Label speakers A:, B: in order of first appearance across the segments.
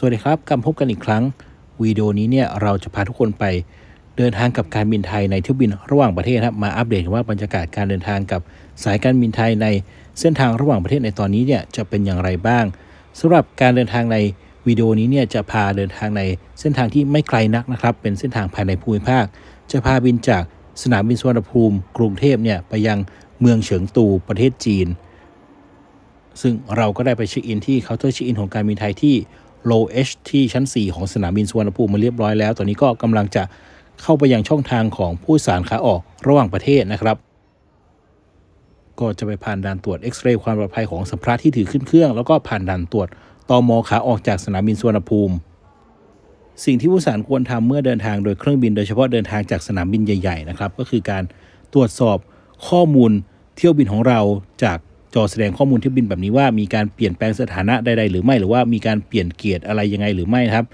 A: สวัสดีครับกลับพบกันอีกครั้งวิดีโอนี้เนี่ยเราจะพาทุกคนไปเดินทางกับการบินไทยในเที่ยวบินระหว่างประเทศครับมาอัปเดตว่าบรรยากาศการเดินทางกับสายการบินไทยในเส้นทางระหว่างประเทศในตอนนี้เนี่ยจะเป็นอย่างไรบ้างสำหรับการเดินทางในวิดีโอนี้เนี่ยจะพาเดินทางในเส้นทางที่ไม่ไกลนักนะครับ เป็นเส้นทางภายในภูมิภาค จะพาบินจากสนามบินสุวรรณภูมิ กรุงเทพเนี่ยไปยังเมืองเฉิงตูประเทศจีน ซึ่งเราก็ได้ไปเช็คอินที่เคาน์เตอร์เช็คอินของการบินไทยที่ Low H ที่ชั้น 4 ของสนามบินสุวรรณภูมิมาเรียบร้อยแล้ว ตอนนี้ก็กำลังจะเข้าไปยังช่องทางของผู้สารขาออกระหว่างประเทศนะครับ ก็จะไปผ่านด่านตรวจเอ็กซเรย์ความปลอดภัยของสัมภาระที่ถือขึ้นเครื่อง แล้วก็ผ่านด่านตรวจตอมอขาออกจากสนามบินสุวรรณภูมิ สิ่งที่ผู้สารควรทำเมื่อเดินทางโดยเครื่องบินโดยเฉพาะเดินทางจากสนามบินใหญ่ ๆ นะครับ ก็คือการตรวจสอบข้อมูลเที่ยวบินของเราจาก จอแสดงข้อมูลเที่ยวบินแบบนี้ว่ามีการเปลี่ยนแปลงสถานะใดๆหรือไม่หรือว่ามีการเปลี่ยนเกียรติอะไรยังไงหรือไม่ครับ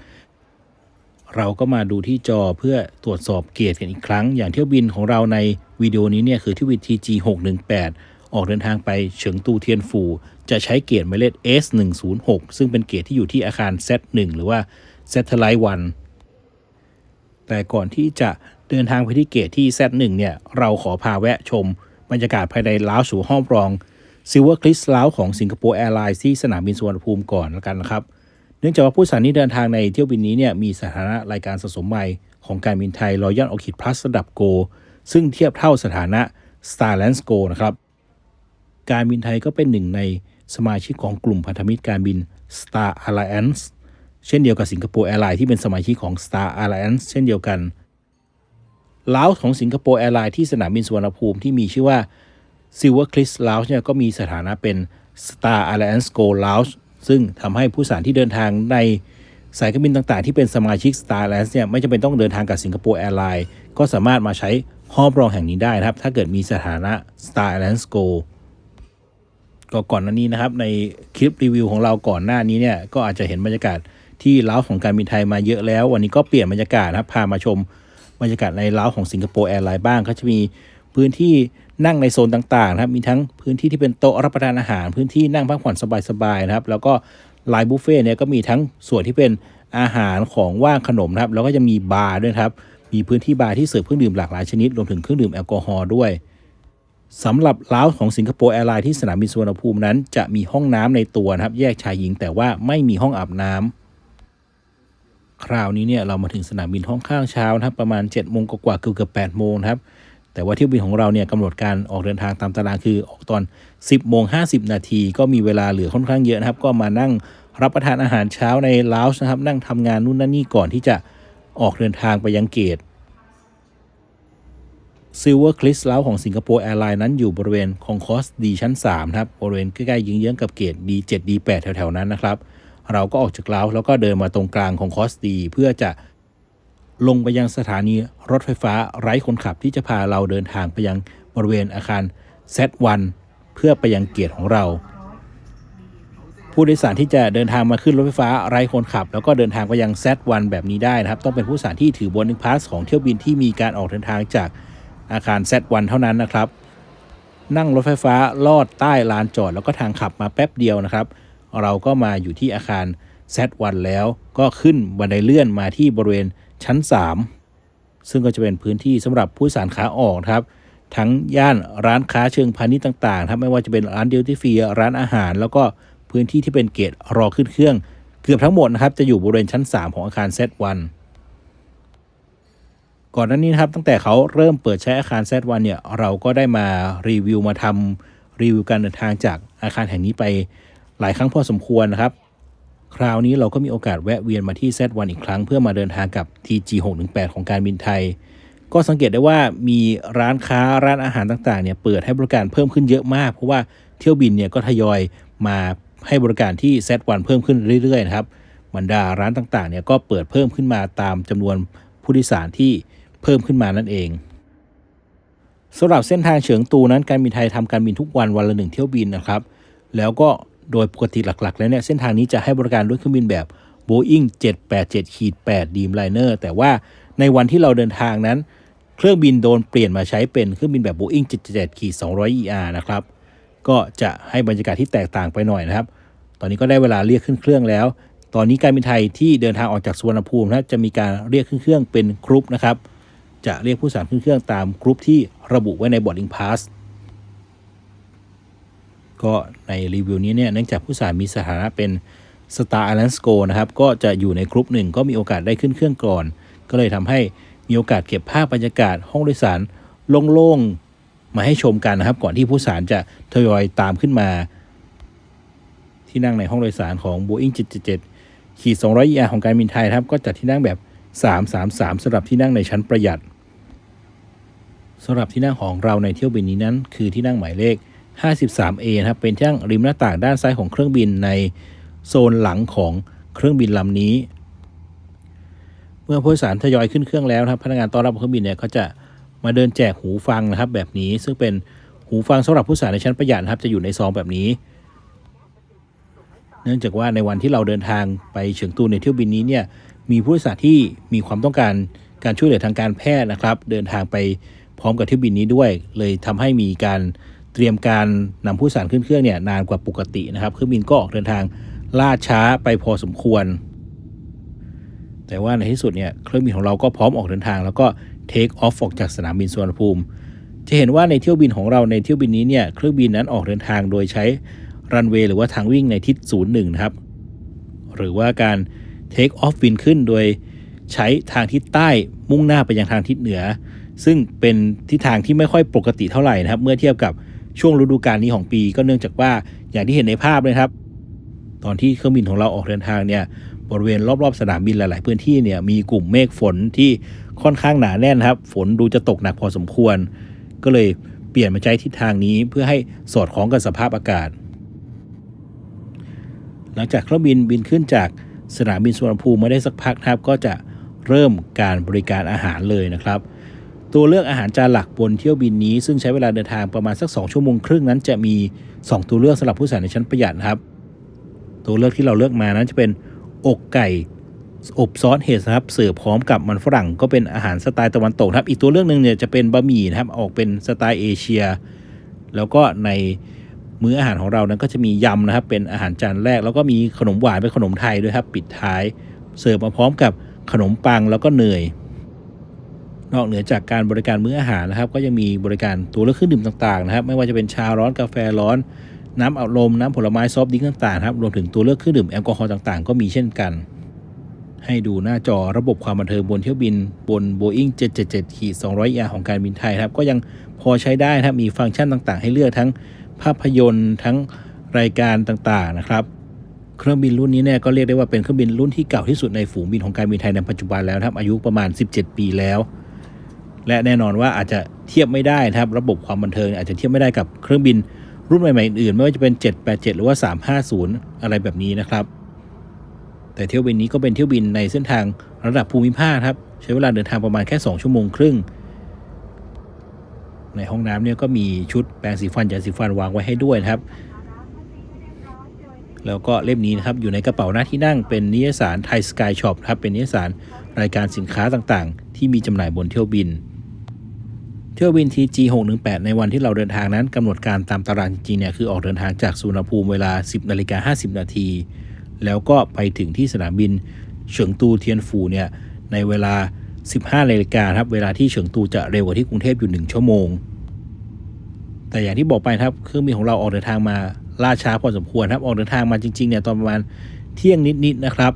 A: เราก็มาดูที่จอเพื่อตรวจสอบเกียรติกันอีกครั้ง อย่างเที่ยวบินของเราในวิดีโอนี้เนี่ยคือเที่ยวบิน TG 618ออกเดินทางไปเฉิงตูเทียนฟู จะใช้เกียรติหมายเลข S106 ซึ่งเป็นเกียรติที่อยู่ที่อาคาร Z1 หรือว่า Satellite 1แต่ก่อนที่จะเดินทางไปที่เกตที่ Z1 เนี่ยเราขอพาแวะชมบรรยากาศภายในล้าวสู่ห้องรอง Silver c l i s ล้าวของสิงคโปร์แอร์ไลน์ที่สนามบินสุวรรณภูมิก่อนแล้วกันนะครับ เนื่องจากว่าผู้สารที่เดินทางในเที่ยวบินนี้เนี่ยมีสถานะรายการสะสมใหม่ของการบินไทย Royal Orchid Plus ระดับ Go ซึ่งเทียบเท่าสถานะ Starlines Go นะครับ การบินไทยก็เป็นหนึ่งในสมาชิกของกลุ่มพันธมิตรการบิน Star Alliance เช่นเดียวกับสิงคโปร์แอร์ไลน์ที่เป็นสมาชิกของ Star Alliance เช่นเดียวกันลาวของสิงคโปร์แอร์ไลน์ที่สนามบินสุวรรณภูมิที่มีชื่อว่า Silver Cliff Lounge เนี่ยก็มีสถานะเป็น Star Alliance Go Lounge ซึ่งทำให้ผู้สารที่เดินทางในสายการบินต่างๆ ที่เป็นสมาชิก Star Alliance เนี่ยไม่จำเป็นต้องเดินทางกับสิงคโปร์แอร์ไลน์ก็สามารถมาใช้ห้องรองแห่งนี้ได้นะครับ ถ้าเกิดมีสถานะ Star Alliance Go ก็ก่อนหน้านี้นะครับ ในคลิปรีวิวของเราก่อนหน้านี้เนี่ยก็อาจจะเห็นบรรยากาศที่ล้าของการบินไทยมาเยอะแล้ว วันนี้ก็เปลี่ยนบรรยากาศนะครับพามาชมบรรยากาศในล้าของสิงคโปร์แอร์ไลน์บ้างก็จะมีพื้นที่ นั่งในโซนต่างๆนะครับ มีทั้งพื้นที่ที่เป็นโต๊ะรับประทานอาหาร พื้นที่นั่งพักผ่อนสบายๆนะครับ แล้วก็ไลน์บุฟเฟ่เนี่ยก็มีทั้งส่วนที่เป็นอาหารของว่างขนมนะครับ แล้วก็จะมีบาร์ด้วยครับ มีพื้นที่บาร์ที่เสิร์ฟเครื่องดื่มหลากหลายชนิด รวมถึงเครื่องดื่มแอลกอฮอล์ด้วยสำหรับล้าวของสิงคโปร์แอร์ไลน์ที่สนามบินสุวรรณภูมินั้น จะมีห้องน้ำในตัวนะครับ แยกชายหญิงแต่ว่าไม่มีห้องอาบน้ำคราวนี้เนี่ยเรามาถึงสนามบินห้องข้างเช้านะครับ ประมาณ7จ็ดโมงกว่าเกือบเกือบแปดโมงครับ แต่ว่าเที่ยวบินของเราเนี่ยกำหนดการออกเดินทางตามตารางคือออกตอน 10บโมงห้นาที ก็มีเวลาเหลือค่อนข้างเยอะนะครับ ก็มานั่งรับประทานอาหารเช้าในลาวส์นะครับ นั่งทำงานนู่นนั่นนี่ก่อนที่จะออกเดินทางไปยังเกต Silver c l i f แล้วของสิงคโปร์แอร์ไลน์นั้นอยู่บริเวณคองคอสดีชั้น3ครับ บริเวณใกล้ๆยิงเยื้องกับเกต D7 D8 แถวๆ นั้นนะครับ เราก็ออกจากลาวแล้วก็เดินมาตรงกลางของคอสดีเพื่อจะ ลงไปยังสถานีรถไฟฟ้าไร้คนขับที่จะพาเราเดินทางไปยังบริเวณอาคาร Z1 เพื่อไปยังเกียรติของเรา ผู้โดยสารที่จะเดินทางมาขึ้นรถไฟฟ้าไร้คนขับ แล้วก็เดินทางไปยัง Z1 แบบนี้ได้นะครับ ต้องเป็นผู้โดยสารที่ถือบนพาสของเที่ยวบินที่มีการออกเดินทางจากอาคาร Z1 เท่านั้นนะครับ นั่งรถไฟฟ้าลอดใต้ลานจอด แล้วก็ทางขับมาแป๊บเดียวนะครับ เราก็มาอยู่ที่อาคาร Z1 แล้วก็ขึ้นบันไดเลื่อนมาที่บริเวณ ชั้น 3 ซึ่งก็จะเป็นพื้นที่สำหรับผู้โดยสารขาออกครับ ทั้งย่านร้านค้าเชิงพาณิชย์ต่างๆครับไม่ว่าจะเป็นร้านเดลตี้ฟรีร้านอาหาร แล้วก็พื้นที่ที่เป็นเกตรอขึ้นเครื่อง เกือบทั้งหมดนะครับจะอยู่บริเวณชั้น 3 ของอาคาร Z1 ก่อนหน้านี้นะครับตั้งแต่เขาเริ่มเปิดใช้อาคาร Z1 เนี่ยเราก็ได้มารีวิวมาทำรีวิวการเดินทางจากอาคารแห่งนี้ไปหลายครั้งพอสมควรนะครับ คราวนี้เราก็มีโอกาสแวะเวียนมาที่ Z1 อีกครั้ง เพื่อมาเดินทางกับ TG 618 ของการบินไทย ก็สังเกตได้ว่ามีร้านค้าร้านอาหารต่างๆเนี่ยเปิดให้บริการเพิ่มขึ้นเยอะมาก เพราะว่าเที่ยวบินเนี่ยก็ทยอยมาให้บริการที่ Z1 เพิ่มขึ้นเรื่อยๆนะครับบรรดาร้านต่างๆเนี่ยก็เปิดเพิ่มขึ้นมาตามจำนวนผู้โดยสารที่เพิ่มขึ้นมานั่นเองสำหรับเส้นทางเฉิงตูนั้นการบินไทยทำการบินทุกวันวันละหนึ่งเที่ยวบินนะครับ แล้วก็ โดยปกติหลักๆ แล้วเนี่ยเส้นทางนี้จะให้บริการด้วยเครื่องบินแบบ Boeing 787 8 Dreamliner แต่ว่าในวันที่เราเดินทางนั้น เครื่องบินโดนเปลี่ยนมาใช้เป็นเครื่องบินแบบ Boeing 777 200 ER นะครับ ก็จะให้บรรยากาศที่แตกต่างไปหน่อยนะครับ ตอนนี้ก็ได้เวลาเรียกขึ้นเครื่องแล้ว ตอนนี้การบินไทยที่เดินทางออกจากสุวรรณภูมินะจะมีการเรียกขึ้นเครื่องเป็นกรุ๊ปนะครับ จะเรียกผู้สารขึ้นเครื่องตามกรุ๊ปที่ระบุไว้ใน boarding pass ก็ในรีวิวนี้เนี่ยเนื่องจากผู้สารมีสถานะเป็น Star Alliance Go นะครับ ก็จะอยู่ในกรุ๊ปหนึ่งก็มีโอกาสได้ขึ้นเครื่องก่อน ก็เลยทำให้มีโอกาสเก็บภาพบรรยากาศห้องโดยสารโล่งๆ มาให้ชมกันนะครับ ก่อนที่ผู้สารจะทยอยตามขึ้นมา ที่นั่งในห้องโดยสารของ Boeing 777ขีด200 ER ของการบินไทยครับ ก็จัดที่นั่งแบบ 333สำหรับที่นั่งในชั้นประหยัดสำหรับที่นั่งของเราในเที่ยวบินนี้นั้น คือที่นั่งหมายเลข 53A นะครับ เป็นที่นั่งริมหน้าต่างด้านซ้ายของเครื่องบินในโซนหลังของเครื่องบินลำนี้ เมื่อผู้โดยสารทยอยขึ้นเครื่องแล้วนะครับ พนักงานต้อนรับเครื่องบินเนี่ยเขาจะมาเดินแจกหูฟังนะครับ แบบนี้ ซึ่งเป็นหูฟังสำหรับผู้โดยสารในชั้นประหยัดนะครับ จะอยู่ในซองแบบนี้ เนื่องจากว่าในวันที่เราเดินทางไปเฉิงตูในเที่ยวบินนี้เนี่ย มีผู้โดยสารที่มีความต้องการการช่วยเหลือทางการแพทย์นะครับ เดินทางไปพร้อมกับเที่ยวบินนี้ด้วย เลยทำให้มีการ เตรียมการนำผู้โดยสารขึ้นเครื่องเนี่ยนานกว่าปกตินะครับเครื่องบินก็ออกเดินทางล่าช้าไปพอสมควร แต่ว่าในที่สุดเนี่ยเครื่องบินของเราก็พร้อมออกเดินทาง แล้วก็เทคออฟออกจากสนามบินสุวรรณภูมิ จะเห็นว่าในเที่ยวบินของเราในเที่ยวบินนี้เนี่ยเครื่องบินนั้นออกเดินทางโดยใช้รันเวย์หรือว่าทางวิ่งในทิศ 01 นะครับ หรือว่าการเทคออฟบินขึ้นโดยใช้ทางทิศใต้มุ่งหน้าไปยังทางทิศเหนือ ซึ่งเป็นทิศทางที่ไม่ค่อยปกติเท่าไหร่นะครับ เมื่อเทียบกับ ช่วงฤดูกาลนี้ของปีก็เนื่องจากว่าอย่างที่เห็นในภาพเลยครับ ตอนที่เครื่องบินของเราออกเดินทางเนี่ยบริเวณรอบๆสนามบินหลาย ๆ พื้นที่เนี่ยมีกลุ่มเมฆฝนที่ค่อนข้างหนาแน่นครับ ฝนดูจะตกหนักพอสมควร ก็เลยเปลี่ยนมาใช้ทิศทางนี้เพื่อให้สอดคล้องกับสภาพอากาศ หลังจากเครื่องบินบินขึ้นจากสนามบินสุวรรณภูมิมาได้สักพักครับก็จะเริ่มการบริการอาหารเลยนะครับ ตัวเลือกอาหารจานหลักบนเที่ยวบินนี้ ซึ่งใช้เวลาเดินทางประมาณสัก 2 ชั่วโมงครึ่งนั้นจะมี 2 ตัวเลือกสำหรับผู้โดยสารในชั้นประหยัดนะครับ ตัวเลือกที่เราเลือกมานั้นจะเป็นอกไก่อบซอสเห็ดนะครับเสิร์ฟพร้อมกับมันฝรั่งก็เป็นอาหารสไตล์ตะวันตกครับ อีกตัวเลือกหนึ่งเนี่ยจะเป็นบะหมี่นะครับออกเป็นสไตล์เอเชีย แล้วก็ในมื้ออาหารของเรานั้นก็จะมียำนะครับ เป็นอาหารจานแรก แล้วก็มีขนมหวานเป็นขนมไทยด้วยครับ ปิดท้าย เสิร์ฟมาพร้อมกับขนมปังแล้วก็เนย นอกเหนือจากการบริการมื้ออาหารนะครับ ก็ยังมีบริการตัวเลือกเครื่องดื่มต่างๆนะครับ ไม่ว่าจะเป็นชาร้อนกาแฟร้อน น้ำอัดลมน้ำผลไม้ซอฟต์ดริงต่างๆครับรวมถึงตัวเลือกเครื่องดื่มแอลกอฮอล์ต่างๆ ก็มีเช่นกัน ให้ดูหน้าจอระบบความบันเทิงบนเที่ยวบินบน Boeing 777ขีด200 ER ของการบินไทยครับก็ยังพอใช้ได้ครับมีฟังก์ชันต่างๆ ให้เลือกทั้งภาพยนตร์ทั้งรายการต่างๆนะครับเครื่องบินรุ่นนี้เนี่ยก็เรียกได้ว่าเป็นเครื่องบินรุ่นที่เก่าที่สุดในฝูงบินของการบินไทยในปัจจุบันแล้วครับอายุประมาณ 17 ปีแล้ว และแน่นอนว่าอาจจะเทียบไม่ได้นะครับ ระบบความบันเทิงอาจจะเทียบไม่ได้กับเครื่องบินรุ่นใหม่ๆอื่นๆไม่ว่าจะเป็น 787 หรือว่า 350 อะไรแบบนี้นะครับ แต่เที่ยวบินนี้ก็เป็นเที่ยวบินในเส้นทางระดับภูมิภาคครับ ใช้เวลาเดินทางประมาณแค่ 2 ชั่วโมงครึ่ง ในห้องน้ำเนี่ยก็มีชุดแปรงสีฟันยาสีฟันวางไว้ให้ด้วยครับ แล้วก็เล่มนี้นะครับอยู่ในกระเป๋าหน้าที่นั่งเป็นนิยสารไทยสกายช็อปครับเป็นนิยสารรายการสินค้าต่างๆ ที่มีจำหน่ายบนเที่ยวบิน เที่ยวบิน TG 618ในวันที่เราเดินทางนั้นกำหนดการตามตารางจริงเนี่ยคือออกเดินทางจากสุวรรณภูมิเวลา 10นาฬิกา50 นาที แล้วก็ไปถึงที่สนามบินเฉิงตูเทียนฟูเนี่ยในเวลา 15นาฬิกาครับเวลาที่เฉิงตูจะเร็วกว่าที่กรุงเทพอยู่ 1 ชั่วโมง แต่อย่างที่บอกไปครับเครื่องบินของเราออกเดินทางมาล่าช้าพอสมควรครับออกเดินทางมาจริงๆเนี่ยตอนประมาณเที่ยงนิดๆนะครับ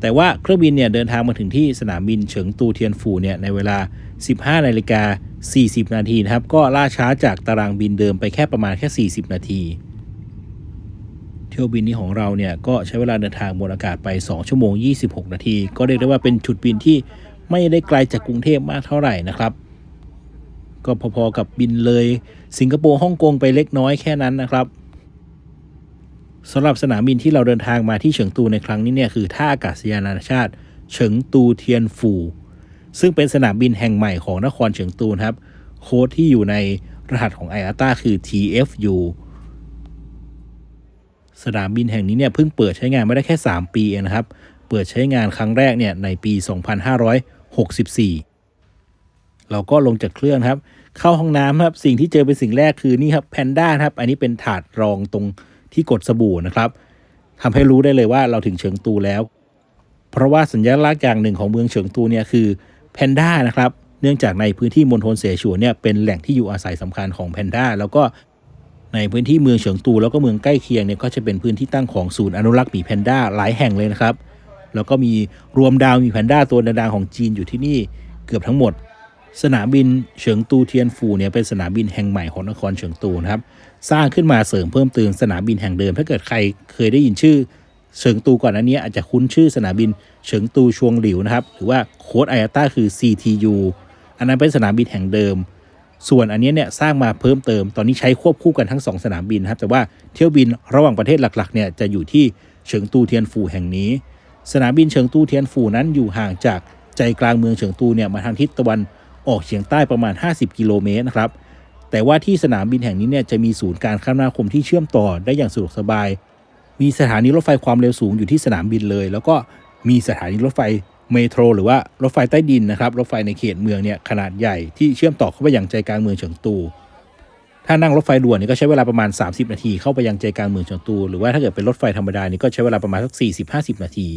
A: แต่ว่าเครื่องบินเนี่ยเดินทางมาถึงที่สนามบินเฉิงตูเทียนฟูเนี่ยในเวลา 15นาฬิกา 40 นาทีนะครับ ก็ล่าช้าจากตารางบินเดิมไปแค่ประมาณแค่ 40 นาที เที่ยวบินนี้ของเราเนี่ยก็ใช้เวลาเดินทางบนอากาศไป 2 ชั่วโมง 26 นาที ก็เรียกได้ว่าเป็นจุดบินที่ไม่ได้ไกลจากกรุงเทพมากเท่าไหร่นะครับ ก็พอๆกับบินเลย สิงคโปร์ฮ่องกงไปเล็กน้อยแค่นั้นนะครับสำหรับสนามบินที่เราเดินทางมาที่เฉิงตูในครั้งนี้เนี่ยคือท่าอากาศยานนานาชาติ เฉิงตูเทียนฟู ซึ่งเป็นสนามบินแห่งใหม่ของนครเฉิงตูนครับ โค้ดที่อยู่ในรหัสของ IATA คือ TFU สนามบินแห่งนี้เนี่ยเพิ่งเปิดใช้งานไม่ได้แค่ 3 ปีเองนะครับ เปิดใช้งานครั้งแรกเนี่ยในปี 2564 เราก็ลงจากเครื่องครับ เข้าห้องน้ำครับ สิ่งที่เจอเป็นสิ่งแรกคือนี่ครับแพนด้าครับ อันนี้เป็นถาดรองตรงที่กดสบู่นะครับทำให้รู้ได้เลยว่าเราถึงเฉิงตูแล้ว เพราะว่าสัญลักษณ์อย่างหนึ่งของเมืองเฉิงตูเนี่ยคือ แพนด้านะครับ เนื่องจากในพื้นที่มณฑลเสฉวนเนี่ยเป็นแหล่งที่อยู่อาศัยสำคัญของแพนด้าแล้วก็ในพื้นที่เมืองเฉิงตู แล้วก็เมืองใกล้เคียงเนี่ยก็จะเป็นพื้นที่ตั้งของศูนย์อนุรักษ์หมีแพนด้าหลายแห่งเลยนะครับ แล้วก็มีรวมดาวมีแพนด้าตัวดังๆของจีนอยู่ที่นี่เกือบทั้งหมด สนามบินเฉิงตูเทียนฟูเนี่ยเป็นสนามบินแห่งใหม่ของนครเฉิงตูนะครับ สร้างขึ้นมาเสริมเพิ่มเติมสนามบินแห่งเดิม ถ้าเกิดใครเคยได้ยินชื่อ เฉิงตูก่อนอันนี้อาจจะคุ้นชื่อสนามบินเฉิงตูชวงหลิวนะครับ หรือว่าโค้ดไออาต้าคือ CTU อันนั้นเป็นสนามบินแห่งเดิม ส่วนอันนี้เนี่ยสร้างมาเพิ่มเติม ตอนนี้ใช้ควบคู่กันทั้งสองสนามบินนะครับ แต่ว่าเที่ยวบินระหว่างประเทศหลักๆเนี่ยจะอยู่ที่เฉิงตูเทียนฟูแห่งนี้ สนามบินเฉิงตูเทียนฟูนั้นอยู่ห่างจากใจกลางเมืองเฉิงตูเนี่ยมาทางทิศตะวันออกเฉียงใต้ประมาณ 50 กิโลเมตรนะครับ แต่ว่าที่สนามบินแห่งนี้เนี่ยจะมีศูนย์การคมนาคมที่เชื่อมต่อได้อย่างสะดวกสบาย มีสถานีรถไฟความเร็วสูงอยู่ที่สนามบินเลย แล้วก็มีสถานีรถไฟเมโทร หรือว่ารถไฟใต้ดินนะครับ รถไฟในเขตเมืองเนี่ยขนาดใหญ่ที่เชื่อมต่อเข้าไปยังใจกลางเมืองเฉิงตู ถ้านั่งรถไฟด่วนนี่ก็ใช้เวลาประมาณ 30 นาทีเข้าไปยังใจกลางเมืองเฉิงตู หรือว่าถ้าเกิดเป็นรถไฟธรรมดานี่ก็ใช้เวลาประมาณสัก40-50 นาที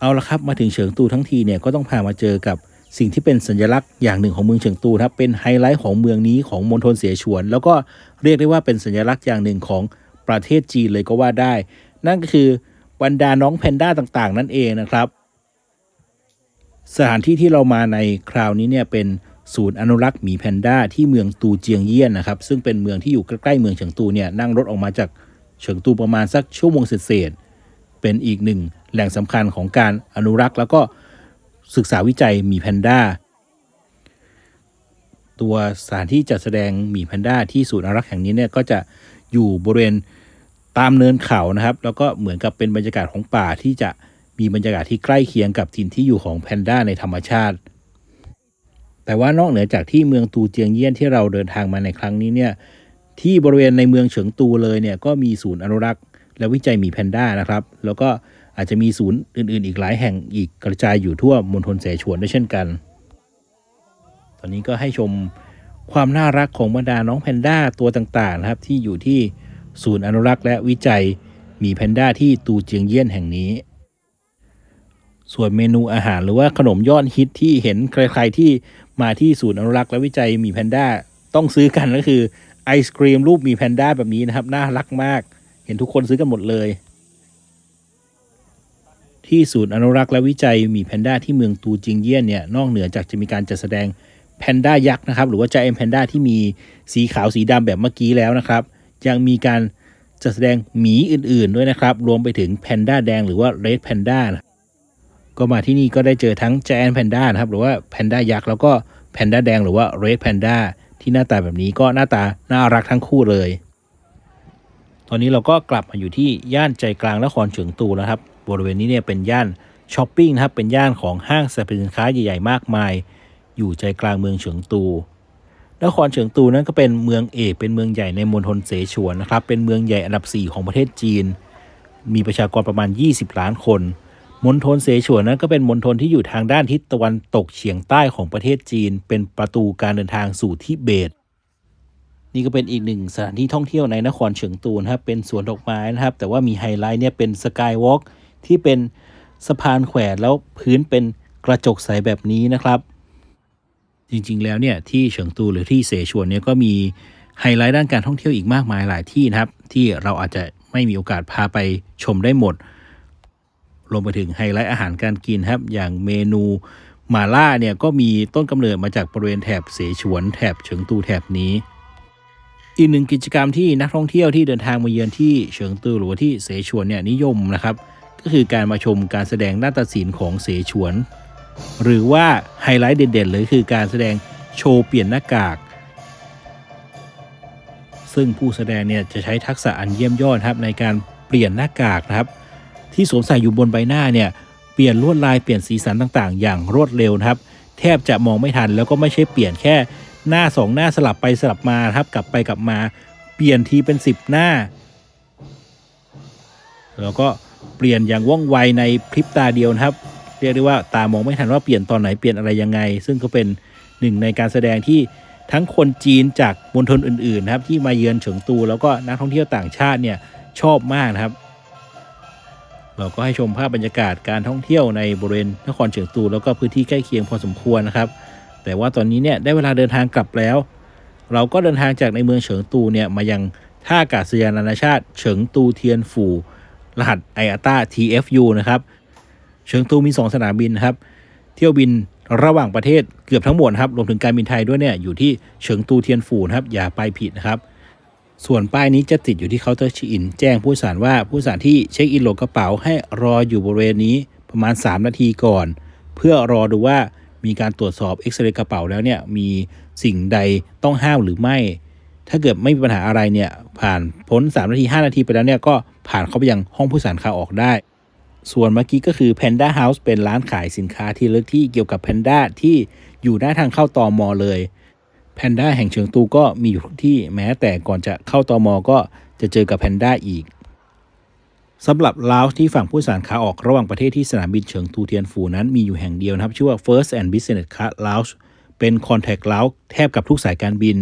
A: เอาละครับมาถึงเฉิงตูทั้งทีเนี่ยก็ต้องพามาเจอกับสิ่งที่เป็นสัญลักษณ์อย่างหนึ่งของเมืองเฉิงตูครับเป็นไฮไลท์ของเมืองนี้ของมณฑลเสฉวน แล้วก็เรียกได้ว่าเป็นสัญลักษณ์อย่างหนึ่งของ ประเทศจีนเลยก็ว่าได้ นั่นก็คือบรรดาน้องแพนด้าต่างๆ นั่นเองนะครับ สถานที่ที่เรามาในคราวนี้เนี่ยเป็นศูนย์อนุรักษ์หมีแพนด้าที่เมืองตูเจียงเยี่ยนนะครับ ซึ่งเป็นเมืองที่อยู่ใกล้ๆเมืองเฉิงตูเนี่ยนั่งรถออกมาจากเฉิงตูประมาณสักชั่วโมงเศษเป็นอีกหนึ่งแหล่งสำคัญของการอนุรักษ์ แล้วก็ศึกษาวิจัยหมีแพนด้าตัวสถานที่จัดแสดงหมีแพนด้าที่ศูนย์อนุรักษ์แห่งนี้เนี่ยก็จะอยู่บริเวณ ตามเนินเขานะครับ แล้วก็เหมือนกับเป็นบรรยากาศของป่าที่จะมีบรรยากาศที่ใกล้เคียงกับถิ่นที่อยู่ของแพนด้าในธรรมชาติ แต่ว่านอกเหนือจากที่เมืองตูเจียงเยี่ยนที่เราเดินทางมาในครั้งนี้เนี่ยที่บริเวณในเมืองเฉิงตูเลยเนี่ยก็มีศูนย์อนุรักษ์ และวิจัยหมีแพนด้านะครับ แล้วก็อาจจะมีศูนย์อื่น ๆ อีกหลายแห่งอีกกระจายอยู่ทั่วมณฑลเสฉวนด้วยเช่นกัน ตอนนี้ก็ให้ชมความน่ารักของบรรดาน้องแพนด้าตัวต่างๆนะครับที่อยู่ที่ ศูนย์อนุรักษ์และวิจัยหมีแพนด้าที่ตูเจียงเยี่ยนแห่งนี้ ส่วนเมนูอาหารหรือว่าขนมยอดฮิตที่เห็นใครๆที่มาที่ศูนย์อนุรักษ์และวิจัยหมีแพนด้าต้องซื้อกันก็คือไอศครีมรูปหมีแพนด้าแบบนี้นะครับ น่ารักมาก เห็นทุกคนซื้อกันหมดเลย ที่ศูนย์อนุรักษ์และวิจัยหมีแพนด้าที่เมืองตูจิงเยี่ยนเนี่ยนอกเหนือจากจะมีการจัดแสดงแพนด้ายักษ์นะครับ หรือว่าจาเอ็มแพนด้าที่มีสีขาวสีดำแบบเมื่อกี้แล้วนะครับ ยังมีการจัดแสดงหมีอื่นๆด้วยนะครับ รวมไปถึงแพนด้าแดงหรือว่าเรดแพนด้าก็มาที่นี่ก็ได้เจอทั้งแจาเอ็มแพนด้านะครับ หรือว่าแพนด้ายักษ์แล้วก็แพนด้าแดงหรือว่าเรดแพนด้าที่หน้าตาแบบนี้ก็หน้าตาน่ารักทั้งคู่เลย ตอนนี้เราก็กลับมาอยู่ที่ย่านใจกลางนครเฉิงตูแล้วครับ บริเวณนี้เนี่ยเป็นย่านช้อปปิ้งนะครับ เป็นย่านของห้างสรรพสินค้าใหญ่ๆมากมาย อยู่ใจกลางเมืองเฉิงตู นครเฉิงตูนั้นก็เป็นเมืองเอกเป็นเมืองใหญ่ในมณฑลเสฉวนนะครับ เป็นเมืองใหญ่อันดับ 4 ของประเทศจีน มีประชากรประมาณ 20 ล้านคน มณฑลเสฉวนนั้นก็เป็นมณฑลที่อยู่ทางด้านทิศตะวันตกเฉียงใต้ของประเทศจีน เป็นประตูการเดินทางสู่ทิเบต นี่ก็เป็นอีกหนึ่งสถานที่ท่องเที่ยวในนครเฉิงตูนะครับ เป็นสวนดอกไม้นะครับ แต่ว่ามีไฮไลท์เนี่ยเป็นสกายวอล์กที่เป็นสะพานแขวนแล้วพื้นเป็นกระจกใสแบบนี้นะครับ จริง ๆ แล้วเนี่ยที่เฉิงตูหรือที่เสฉวนเนี่ยก็มีไฮไลท์ด้านการท่องเที่ยวอีกมากมายหลายที่นะครับ ที่เราอาจจะไม่มีโอกาสพาไปชมได้หมดรวมไปถึงไฮไลท์อาหารการกินครับ อย่างเมนูหมาล่าเนี่ยก็มีต้นกำเนิดมาจากบริเวณแถบเสฉวนแถบเฉิงตูแถบนี้ อีกหนึ่งกิจกรรมที่นักท่องเที่ยวที่เดินทางมาเยือนที่เฉิงตูหรือว่าที่เสฉวนเนี่ยนิยมนะครับ ก็คือการมาชมการแสดงนาฏศิลป์ของเสฉวน หรือว่าไฮไลท์เด่นๆเลยคือการแสดงโชว์เปลี่ยนหน้ากาก ซึ่งผู้แสดงเนี่ยจะใช้ทักษะอันเยี่ยมยอดครับในการเปลี่ยนหน้ากากนะครับ ที่สวมใส่อยู่บนใบหน้าเนี่ยเปลี่ยนลวดลายเปลี่ยนสีสันต่างๆ อย่างรวดเร็วนะครับ แทบจะมองไม่ทันแล้วก็ไม่ใช่เปลี่ยนแค่หน้าสองหน้าสลับไปสลับมาครับกลับไปกลับมา เปลี่ยนทีเป็น 10 หน้า แล้วก็เปลี่ยนอย่างว่องไวในพริบตาเดียวนะครับ เรียกได้ว่าตามองไม่ทันว่าเปลี่ยนตอนไหนเปลี่ยนอะไรยังไง ซึ่งก็เป็นหนึ่งในการแสดงที่ทั้งคนจีนจากมณฑลอื่นๆนะครับที่มาเยือนเฉิงตู แล้วก็นักท่องเที่ยวต่างชาติเนี่ยชอบมากนะครับ เราก็ให้ชมภาพบรรยากาศการท่องเที่ยวในบริเวณนครเชียงตู แล้วก็พื้นที่ใกล้เคียงพอสมควรนะครับ แต่ว่าตอนนี้เนี่ยได้เวลาเดินทางกลับแล้ว เราก็เดินทางจากในเมืองเฉิงตูเนี่ยมายังท่าอากาศยานนานาชาติ เฉิงตูเทียนฝูรหัสไออาต้า TFU นะครับ เฉิงตูมี 2 สนามบินนะครับ เที่ยวบินระหว่างประเทศเกือบทั้งหมดครับรวมถึงการบินไทยด้วยเนี่ยอยู่ที่เฉิงตูเทียนฝูนะครับ อย่าไปผิดนะครับ ส่วนป้ายนี้จะติดอยู่ที่เคาน์เตอร์เช็คอิน แจ้งผู้โดยสารว่าผู้โดยสารที่เช็คอินโหลดกระเป๋าให้รออยู่บริเวณนี้ประมาณ 3 นาทีก่อน เพื่อรอดูว่ามีการตรวจสอบเอ็กซเรย์กระเป๋าแล้วเนี่ยมีสิ่งใดต้องห้ามหรือไม่ ถ้าเกิดไม่มีปัญหาอะไรเนี่ยผ่านพ้น 3 นาที 5 นาทีไปแล้วเนี่ยก็ผ่านเข้าไปยังห้องผู้โดยสารขาออกได้ ส่วนเมื่อกี้ก็คือ Panda House เป็นร้านขายสินค้าที่ระลึกที่เกี่ยวกับ Panda ที่อยู่หน้าทางเข้าตอมอเลยแพนด้าแห่งเชิงตูก็มีอยู่ทุกที่แม้แต่ก่อนจะเข้าตอมอก็จะเจอกับแพนด้าอีกสำหรับลาวที่ฝั่งผู้สารขาออกระหว่างประเทศที่สนามบินเฉิงตูเทียนฟูนั้นมีอยู่แห่งเดียวนะครับ ชื่อว่า First and Business Class Lounge เป็น Contact Lounge แทบกับทุกสายการบิน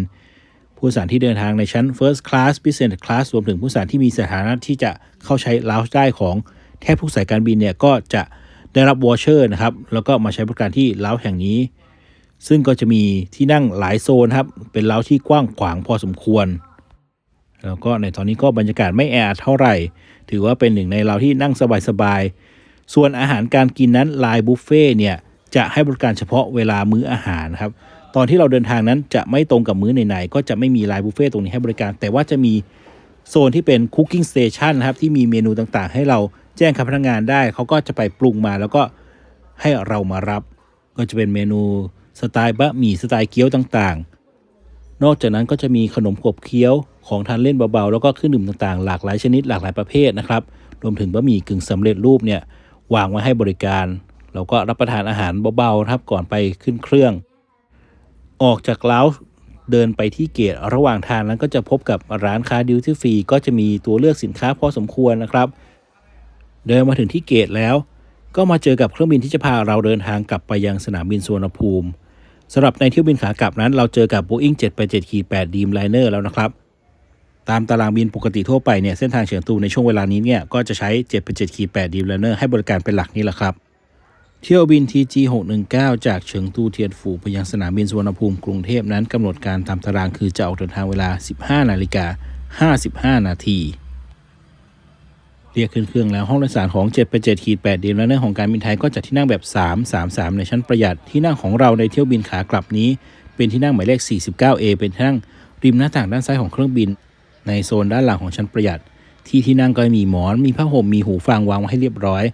A: ผู้สารที่เดินทางในชั้น First Class Business Class รวมถึงผู้สารที่มีสถานะที่จะเข้าใช้ Lounge ได้ของ แทบทุกสายการบินเนี่ยก็จะได้รับวอเชอร์นะครับ แล้วก็มาใช้บริการที่ Lounge แห่งนี้ ซึ่งก็จะมีที่นั่งหลายโซนครับ เป็นเล้าที่กว้างขวางพอสมควร แล้วก็ในตอนนี้ก็บรรยากาศไม่แออัดเท่าไหร่ ถือว่าเป็นหนึ่งในเล้าที่นั่งสบายๆ ส่วนอาหารการกินนั้นไลน์บุฟเฟ่เนี่ยจะให้บริการเฉพาะเวลามื้ออาหารครับ ตอนที่เราเดินทางนั้นจะไม่ตรงกับมื้อไหนๆ ก็จะไม่มีไลน์บุฟเฟ่ตรงนี้ให้บริการ แต่ว่าจะมีโซนที่เป็นคุกกิ้งสเตชันครับที่มีเมนูต่างๆ ให้เรา แจ้งกับพนักงานได้ เขาก็จะไปปรุงมาแล้วก็ให้เรามารับ ก็จะเป็นเมนูสไตล์บะหมี่สไตล์เกี๊ยวต่างๆ นอกจากนั้นก็จะมีขนมขบเคี้ยวของทานเล่นเบาๆ แล้วก็เครื่องดื่มต่างๆ หลากหลายชนิดหลากหลายประเภทนะครับ รวมถึงบะหมี่กึ่งสำเร็จรูปเนี่ยวางไว้ให้บริการ เราก็รับประทานอาหารเบาๆนะครับก่อนไปขึ้นเครื่อง ออกจากเล้าเดินไปที่เกตระหว่างทางนั้นก็จะพบกับร้านค้าดิวตี้ฟรีก็จะมีตัวเลือกสินค้าพอสมควรนะครับ เดินมาถึงที่เกตแล้ว ก็มาเจอกับเครื่องบินที่จะพาเราเดินทางกลับไปยังสนามบินสุวรรณภูมิสำหรับในเที่ยวบินขากลับนั้น เราเจอกับ Boeing 787-8 Dreamliner แล้วนะครับ ตามตารางบินปกติทั่วไปเนี่ยเส้นทางเฉียงตูในช่วงเวลานี้เนี่ยก็จะใช้ 787-8 Dreamliner ให้บริการเป็นหลักนี่แหละครับ เที่ยวบิน TG 619จากเฉิงตูเทียนฝูไปยังสนามบินสุวรรณภูมิกรุงเทพนั้นกำหนดการตามตารางคือจะออกเดินทางเวลา 15นาฬิกา55 นาที เรียกขึ้นเครื่องแล้วห้องโดยสารของ7ไป7ขีด8ดีลและเรื่องของการบินไทยก็จัดที่นั่งแบบ 3 3 3 ในชั้นประหยัดที่นั่งของเราในเที่ยวบินขากลับนี้ เป็นที่นั่งหมายเลข 49A เป็นที่นั่งริมหน้าต่างด้านซ้ายของเครื่องบิน ในโซนด้านหลังของชั้นประหยัด ที่ที่นั่งก็มีหมอน มีผ้าห่มมีหูฟังวางไว้ให้เรียบร้อย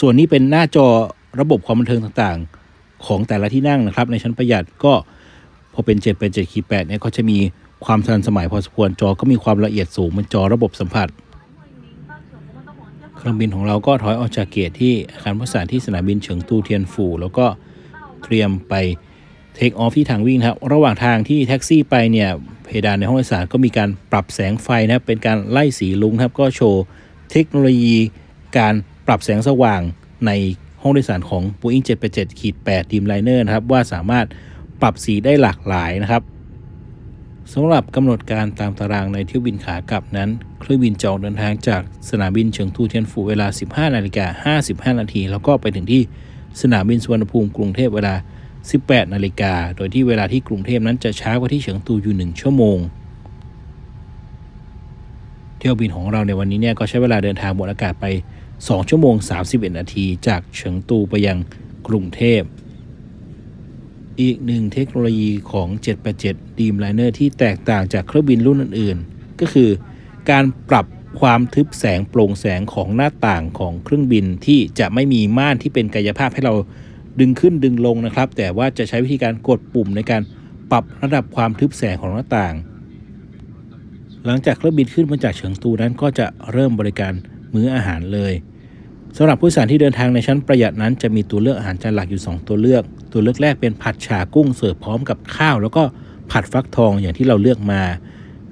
A: ส่วนนี้เป็นหน้าจอระบบความบันเทิงต่างๆ ของแต่ละที่นั่งนะครับ ในชั้นประหยัดก็พอเป็น7ไป7ขีด8เนี่ยก็จะมีความทันสมัยพอสมควรจอก็มีความละเอียดสูงเป็นจอระบบสัมผัส เครื่องบินของเราก็ถอยออกจากเกตที่อาคารผู้โดยสารที่สนามบินเฉิงตูเทียนฝูแล้วก็เตรียมไปเทคออฟที่ทางวิ่งครับ ระหว่างทางที่แท็กซี่ไปเนี่ยเพดานในห้องโดยสารก็มีการปรับแสงไฟนะครับ เป็นการไล่สีลุงครับ ก็โชว์เทคโนโลยีการปรับแสงสว่างในห้องโดยสารของ Boeing 787-8 Dreamliner นะครับว่าสามารถปรับสีได้หลากหลายนะครับ สำหรับกำหนดการตามตารางในเที่ยวบินขากลับนั้น เครื่องบินจออกเดินทางจากสนามบินเฉิงตูเทียนฝูเวลา 15นาฬิกา55 นาที แล้วก็ไปถึงที่สนามบินสุวรรณภูมิกรุงเทพเวลา 18 นาฬิกา โดยที่เวลาที่กรุงเทพนั้นจะช้ากว่าที่เฉิงตูอยู่ 1 ชั่วโมง เที่ยวบินของเราในวันนี้เนี่ยก็ใช้เวลาเดินทางบนอากาศไป 2 ชั่วโมง 31 นาที จากเฉิงตูไปยังกรุงเทพ อีกหนึ่งเทคโนโลยีของ 787 Dreamliner ที่แตกต่างจากเครื่องบินรุ่นอื่นๆ ก็คือการปรับความทึบแสงโปร่งแสงของหน้าต่างของเครื่องบินที่จะไม่มีม่านที่เป็นกายภาพให้เราดึงขึ้นดึงลงนะครับ แต่ว่าจะใช้วิธีการกดปุ่มในการปรับระดับความทึบแสงของหน้าต่าง หลังจากเครื่องบินขึ้นมาจากเฉิงตูนั้นก็จะเริ่มบริการมื้ออาหารเลย สำหรับผู้โดยสารที่เดินทางในชั้นประหยัดนั้น จะมีตัวเลือกอาหารจานหลักอยู่ 2 ตัวเลือก ตัวเลือกแรกเป็นผัดฉากุ้งเสิร์ฟพร้อมกับข้าว แล้วก็ผัดฟักทองอย่างที่เราเลือกมา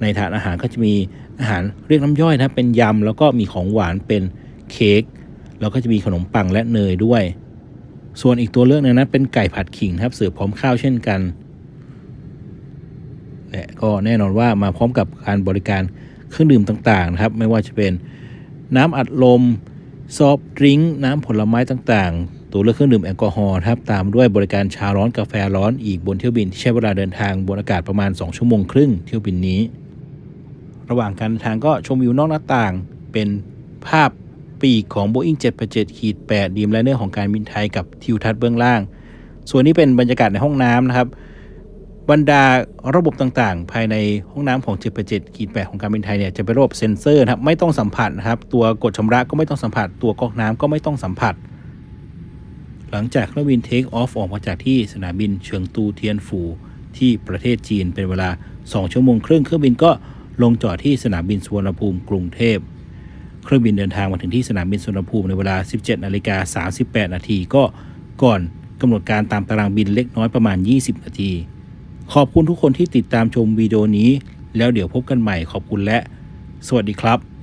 A: ในถาดอาหารก็จะมีอาหารเรียกน้ำย่อยนะเป็นยำแล้วก็มีของหวานเป็นเค้กแล้วก็จะมีขนมปังและเนยด้วย ส่วนอีกตัวเลือกหนึงนั้นเป็นไก่ผัดขิงครับเสิร์ฟพร้อมข้าวเช่นกันและก็แน่นอนว่ามาพร้อมกับการบริการเครื่องดื่มต่างๆนะครับไม่ว่าจะเป็นน้ำอัดลม ซอฟต์ดริงก์น้ำผลไม้ต่างๆ ตัวเลือกเครื่องดื่มแอลกอฮอล์ครับตามด้วยบริการชาร้อนกาแฟร้อนอีกบนเที่ยวบินที่ใช้เวลาเดินทางบนอากาศประมาณ 2 ชั่วโมงครึ่งเที่ยวบินนี้ ระหว่างการเดินทางก็ชมวิวนอกหน้าต่าง เป็นภาพปีกของ Boeing 787ขีด8ดีมไลเนอร์ของการบินไทยกับทิวทัศน์เบื้องล่าง ส่วนนี้เป็นบรรยากาศในห้องน้ำนะครับ บรรดาระบบต่างๆ ภายในห้องน้ำของ 787ขีด8ของการบินไทยเนี่ยจะเป็นระบบเซ็นเซอร์นะครับไม่ต้องสัมผัสนะครับ ตัวกดชำระก็ไม่ต้องสัมผัส ตัวก๊อกน้ำก็ไม่ต้องสัมผัส หลังจากเครื่องบินเทคออฟออกมาจากที่สนามบินเฉิงตูเทียนฟูที่ประเทศจีนเป็นเวลา 2 ชั่วโมงครึ่งเครื่องบินก็ลงจอดที่สนามบินสุวรรณภูมิกรุงเทพ เครื่องบินเดินทางมาถึงที่สนามบินสุวรรณภูมิในเวลา 17นาฬิกา38นาทีก็ก่อนกำหนดการตามตารางบินเล็กน้อยประมาณ 20 นาที ขอบคุณทุกคนที่ติดตามชมวิดีโอนี้ แล้วเดี๋ยวพบกันใหม่ขอบคุณและ สวัสดีครับ